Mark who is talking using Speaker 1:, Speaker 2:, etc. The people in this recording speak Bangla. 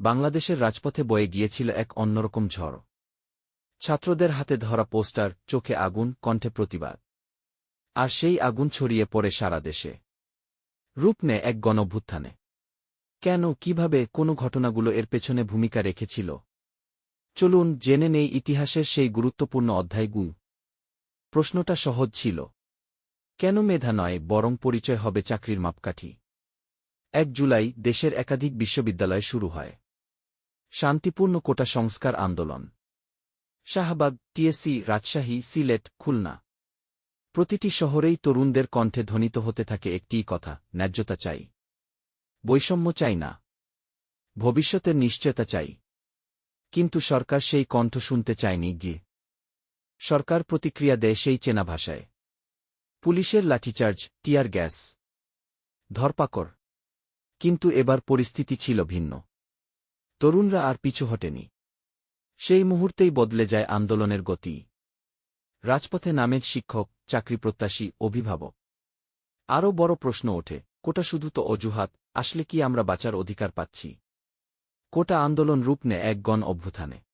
Speaker 1: বাংলাদেশের রাজপথে বয়ে গিয়েছিল এক অন্যরকম ঝড়। ছাত্রদের হাতে ধরা পোস্টার, চোখে আগুন, কণ্ঠে প্রতিবাদ। আর সেই আগুন ছড়িয়ে পড়ে সারা দেশে। রূপ নেয় এক গণভ্যুত্থানে। কেন, কীভাবে, কোন ঘটনাগুলো এর পেছনে ভূমিকা রেখেছিল? চলুন জেনে নেই ইতিহাসের সেই গুরুত্বপূর্ণ অধ্যায়গুলো প্রশ্নটা সহজ ছিল। কেন মেধা নয়, বরং পরিচয় হবে চাকরির মাপকাঠি? এক জুলাই দেশের একাধিক বিশ্ববিদ্যালয় শুরু হয়। শান্তিপূর্ণ কোটা সংস্কার আন্দোলন। শাহবাগ, টিএসসি, রাজশাহী, সিলেট, খুলনা। প্রতিটি শহরেই তরুণদের কণ্ঠে ধ্বনিত হতে থাকে একটিই কথা, ন্যায্যতা চাই। বৈষম্য চাই না। ভবিষ্যতের নিশ্চয়তা চাই। কিন্তু সরকার সেই কণ্ঠ শুনতে চায়নি গিয়ে। সরকার প্রতিক্রিয়া দেয় সেই চেনা ভাষায়। পুলিশের লাঠিচার্জ, টিয়ার গ্যাস। ধরপাকড়। কিন্তু এবার পরিস্থিতি ছিল ভিন্ন। তরুণরা আর পিছু হটেনি। সেই মুহূর্তেই বদলে যায় আন্দোলনের গতি। রাজপথে নামের শিক্ষক চাকরি প্রত্যাশী অভিভাবক। আরও বড় প্রশ্ন ওঠে, কোটা শুধু তো অজুহাত, আসলে কি আমরা বাঁচার অধিকার পাচ্ছি? কোটা আন্দোলন রূপ নেয় এক গণ অভ্যুত্থানে।